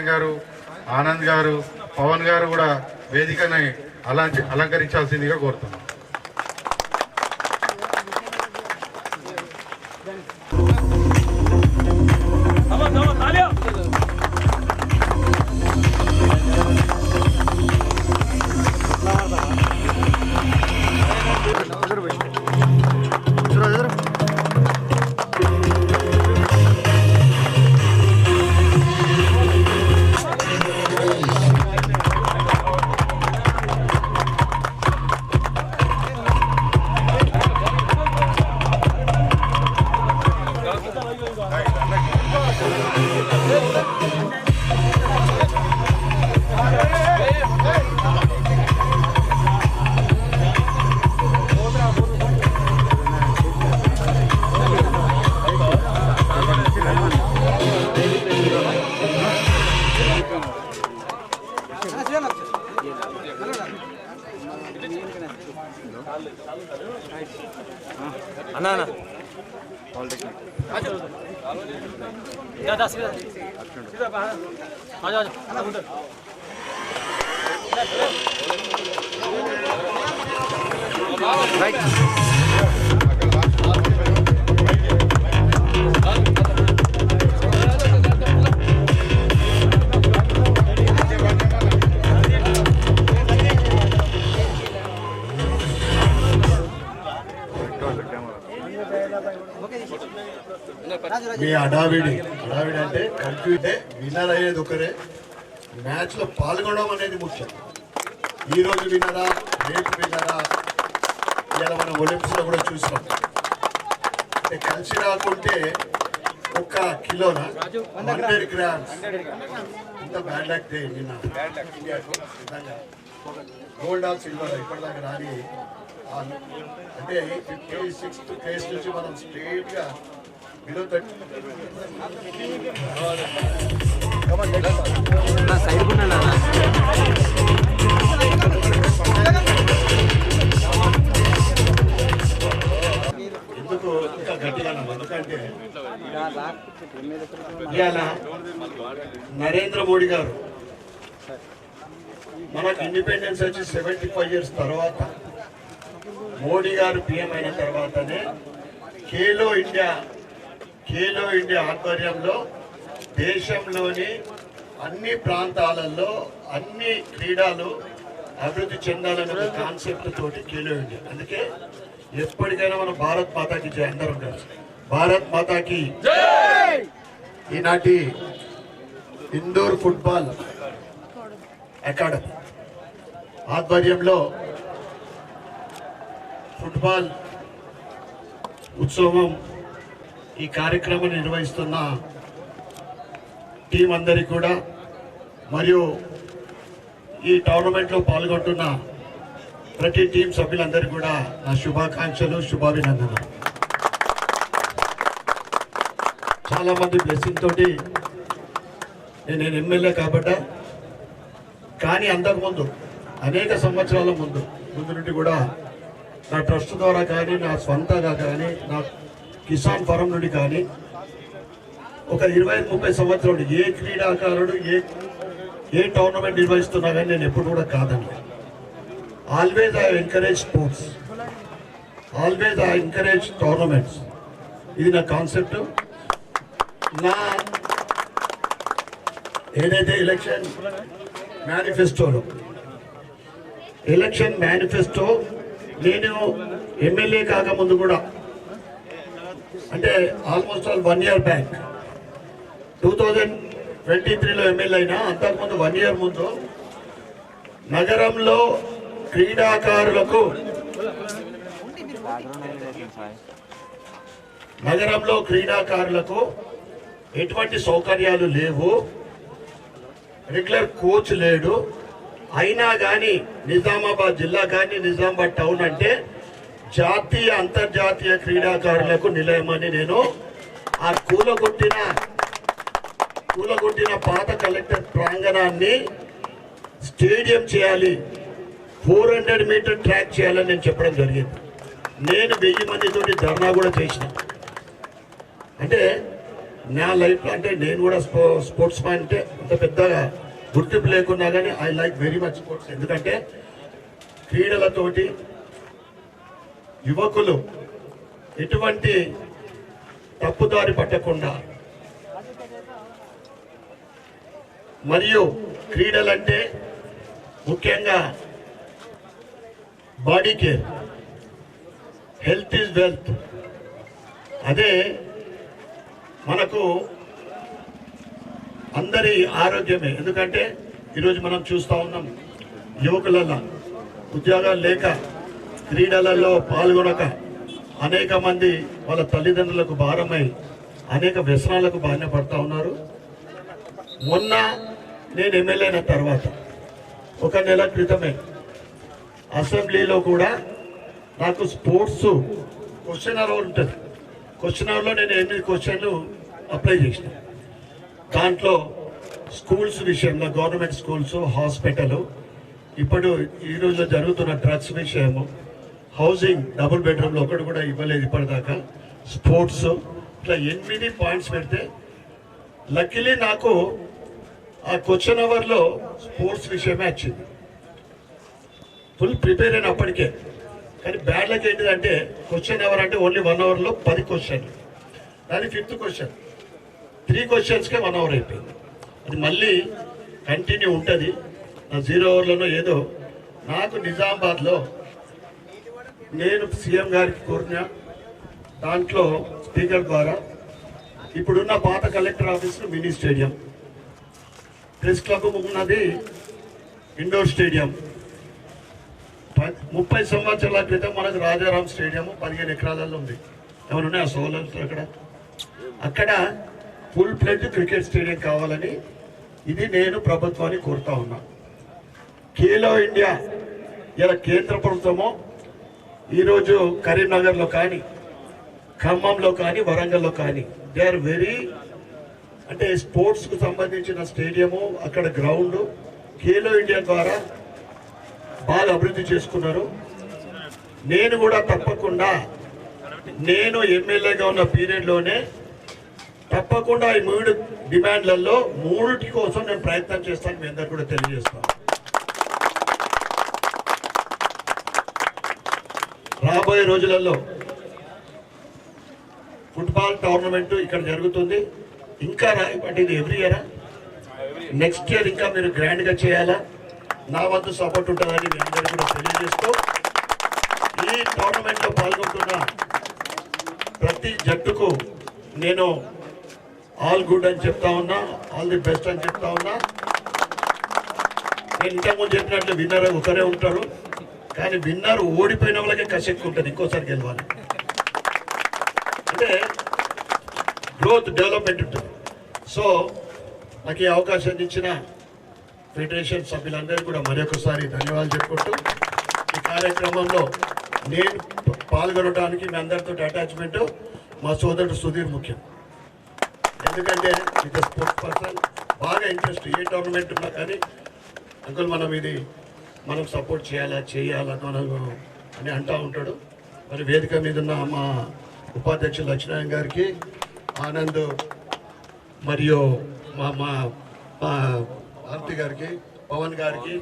సత్యనారాయణ గారు ఆనంద్ గారు పవన్ గారు కూడా వేదికని అలా అలంకరించాల్సిందిగా కోరుతున్నాను दादा सिधा सिधा हजुर हजुर Right. మీ అడావిడి. అడావిడి అంటే కన్ఫ్యూజే విన్నర్ అయ్యేది ఒకరే. మ్యాచ్లో పాల్గొనడం అనేది ముఖ్యం. ఈ రోజు విన్నరా రేపు విన్నరా ఇలా మనం ఒలింపిక్స్లో కూడా చూసాం అంటే కలిసి రాకుంటే ఒక్క కిలోనా? Hundred grams. ఇంత బ్యాడ్ లక్ డే నిన్న. గోల్డ్ ఆఫ్ సిల్వర్ ఇప్పటిదాకా రాని అంటే ఫిఫ్టీ సిక్స్త్ ప్లేస్ నుంచి మనం ఎందుకు గట్టిగా ఎందుకంటే ఇవాళ నరేంద్ర మోడీ గారు మనకు ఇండిపెండెన్స్ వచ్చి సెవెంటీ ఫైవ్ ఇయర్స్ తర్వాత మోడీ గారు పిఎం అయిన తర్వాతనే ఖేలో ఇండియా ఖేలో ఇండియా ఆధ్వర్యంలో దేశంలోని అన్ని ప్రాంతాలలో అన్ని క్రీడలు అభివృద్ధి చెందాలనే కాన్సెప్ట్ తోటి ఖేలో ఇండియా. అందుకే ఎప్పటికైనా మన భారత్ మాతాకి జై. అందరం కలిసి భారత్ మాతాకి ఈనాటి ఇండోర్ ఫుట్బాల్ అకాడమీ ఆధ్వర్యంలో ఫుట్బాల్ ఉత్సవం ఈ కార్యక్రమం నిర్వహిస్తున్న టీం అందరికీ కూడా మరియు ఈ టోర్నమెంట్లో పాల్గొంటున్న ప్రతి టీం సభ్యులందరికీ కూడా నా శుభాకాంక్షలు శుభాభినందనలు. చాలామంది బ్లెస్సింగ్ తోటి నేను నేను ఎమ్మెల్యే కాబట్ట కానీ అంతకుముందు అనేక సంవత్సరాల ముందు ముందు నుండి కూడా నా ట్రస్ట్ ద్వారా కానీ నా స్వంతగా కానీ నా కిసాన్ ఫారం నుండి కానీ ఒక ఇరవై ముప్పై సంవత్సరాలు ఏ క్రీడాకారుడు ఏ ఏ టోర్నమెంట్ నిర్వహిస్తున్నా కానీ నేను ఎప్పుడు కూడా కాదండి. Always I encourage sports always I encourage tournaments ఇది నా కాన్సెప్ట్ నా ఏదైతే ఎలక్షన్ మేనిఫెస్టోలో ఎలక్షన్ మేనిఫెస్టో నేను ఎమ్మెల్యే కాకముందు కూడా almost all one year back two thousand twenty త్రీలో ఎమ్మెల్యే అయినా అంతకుముందు వన్ ఇయర్ ముందు నగరంలో క్రీడాకారులకు నగరంలో క్రీడాకారులకు ఎటువంటి సౌకర్యాలు లేవు. రెగ్యులర్ కోచ్ లేడు. అయినా కానీ నిజామాబాద్ జిల్లా కానీ నిజామాబాద్ టౌన్ అంటే జాతీయ అంతర్జాతీయ క్రీడాకారులకు నిలయమని నేను ఆ కూలగొట్టిన కూలగొట్టిన పాత కలెక్టర్ ప్రాంగణాన్ని స్టేడియం చేయాలి ఫోర్ హండ్రెడ్ మీటర్ ట్రాక్ చేయాలని నేను చెప్పడం జరిగింది. నేను వెయ్యి మందితోటి ధర్నా కూడా చేసిన. అంటే నా లైఫ్లో అంటే నేను కూడా స్పో స్పోర్ట్స్ మ్యాన్ అంటే అంత పెద్దగా గుర్తింపు లేకున్నా కానీ I like very much sports. ఎందుకంటే క్రీడలతోటి యువకులు ఎటువంటి తప్పుదారి పట్టకుండా మరియు క్రీడలంటే ముఖ్యంగా body care health is wealth. అదే మనకు అందరి ఆరోగ్యమే. ఎందుకంటే ఈరోజు మనం చూస్తూ ఉన్నాం యువకులలో ఉద్యోగాలు లేక క్రీడలలో పాల్గొనక అనేక మంది వాళ్ళ తల్లిదండ్రులకు భారమై అనేక వ్యసనాలకు బారిన పడతా ఉన్నారు. మొన్న నేను ఎమ్మెల్యే అయిన తర్వాత ఒక నెల క్రితమే అసెంబ్లీలో కూడా నాకు స్పోర్ట్స్ క్వశ్చన్ అవర్ ఉంటుంది. క్వశ్చన్ అవర్లో నేను ఎనిమిది క్వశ్చన్లు అప్లై చేసిన. దాంట్లో స్కూల్స్ విషయంలో గవర్నమెంట్ స్కూల్స్ హాస్పిటల్ ఇప్పుడు ఈ జరుగుతున్న డ్రగ్స్ విషయము హౌసింగ్ డబుల్ బెడ్రూమ్లో ఒకటి కూడా ఇవ్వలేదు ఇప్పటిదాకా. స్పోర్ట్స్ ఇట్లా ఎనిమిది పాయింట్స్ పెడితే లక్కీలీ నాకు ఆ క్వశ్చన్ అవర్లో స్పోర్ట్స్ విషయమే వచ్చింది. ఫుల్ ప్రిపేర్ అయిన అప్పటికే. కానీ బ్యాడ్ లక్ ఏంటిదంటే క్వశ్చన్ అవర్ అంటే ఓన్లీ వన్ అవర్లో పది క్వశ్చన్లు. దాని ఫిఫ్త్ క్వశ్చన్. త్రీ క్వశ్చన్స్కే వన్ అవర్ అయిపోయింది. అది మళ్ళీ కంటిన్యూ ఉంటుంది. నా జీరో అవర్లోనో ఏదో నాకు నిజామాబాద్లో నేను సీఎం గారికి కోరిన దాంట్లో స్పీకర్ ద్వారా ఇప్పుడున్న పాత collector office mini stadium. Press club ఉన్నది ఇండోర్ స్టేడియం. ప- ముప్పై సంవత్సరాల క్రితం మనకు రాజారాం స్టేడియం పదిహేను ఎకరాలలో ఉంది. ఎవరున్నాయి? ఆ సోలర్స్ అక్కడ. అక్కడ ఫుల్ ఫ్లెడ్జ్ క్రికెట్ స్టేడియం కావాలని ఇది నేను ప్రభుత్వాన్ని కోరుతా ఉన్నా. ఖేలో ఇండియా ఇలా కేంద్ర ప్రభుత్వమో ఈరోజు కరీంనగర్లో కానీ ఖమ్మంలో కానీ వరంగల్లో కానీ దే ఆర్ వెరీ అంటే స్పోర్ట్స్కు సంబంధించిన స్టేడియము అక్కడ గ్రౌండ్ ఖేలో ఇండియా ద్వారా బాగా అభివృద్ధి చేసుకున్నారు. నేను కూడా తప్పకుండా నేను ఎమ్మెల్యేగా ఉన్న పీరియడ్లోనే తప్పకుండా ఈ మూడు డిమాండ్లలో మూడింటి కోసం నేను ప్రయత్నం చేస్తాను మీ అందరు కూడా తెలియజేస్తాను. రాబోయే రోజులలో ఫుట్బాల్ టోర్నమెంట్ ఇక్కడ జరుగుతుంది. ఇంకా రా అంటే ఇది ఎవ్రీ ఇయరా? నెక్స్ట్ ఇయర్ ఇంకా మీరు గ్రాండ్గా చేయాలా? నా వంతు సపోర్ట్ ఉంటుందని మీ అందరికీ కూడా తెలియజేస్తూ ఈ టోర్నమెంట్లో పాల్గొంటున్న ప్రతి జట్టుకు నేను ఆల్ గుడ్ అని చెప్తా ఉన్నా ఆల్ ది బెస్ట్ అని చెప్తా ఉన్నా. నేను ఇంతకుముందు చెప్పినట్లు విన్నర్ ఒకరే ఉంటారు. కానీ విన్నర్ ఓడిపోయిన వాళ్ళకే కసెక్కు ఉంటుంది ఇంకోసారి గెలవాలి. అంటే గ్రోత్ డెవలప్మెంట్ ఉంటుంది. సో నాకు ఈ అవకాశాన్ని ఇచ్చిన ఫెడరేషన్ సభ్యులందరికీ కూడా మరొకసారి ధన్యవాదాలు చెప్పుకుంటూ ఈ కార్యక్రమంలో నేను పాల్గొనడానికి మీ అందరితో అటాచ్మెంట్ మా సోదరుడు సుధీర్ ముఖ్యం. ఎందుకంటే ఇట్ స్పోర్ట్స్ పర్సన్ బాగా ఇంట్రెస్ట్ ఏ టోర్నమెంట్ ఉన్నా కానీ అంకుల్ మనం ఇది మనం సపోర్ట్ చేయాలా చేయాలా మనం అని అంటూ ఉంటాడు. మరి వేదిక మీద ఉన్న మా ఉపాధ్యక్షులు లక్ష్మీనారాయణ గారికి ఆనంద్ మరియు మా మా మా భారతి గారికి పవన్ గారికి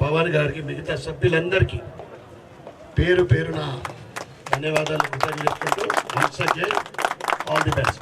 పవన్ గారికి మిగతా సభ్యులందరికీ పేరు పేరున ధన్యవాదాలు కృతజ్ఞతలు చేసుకుంటూ once again all the best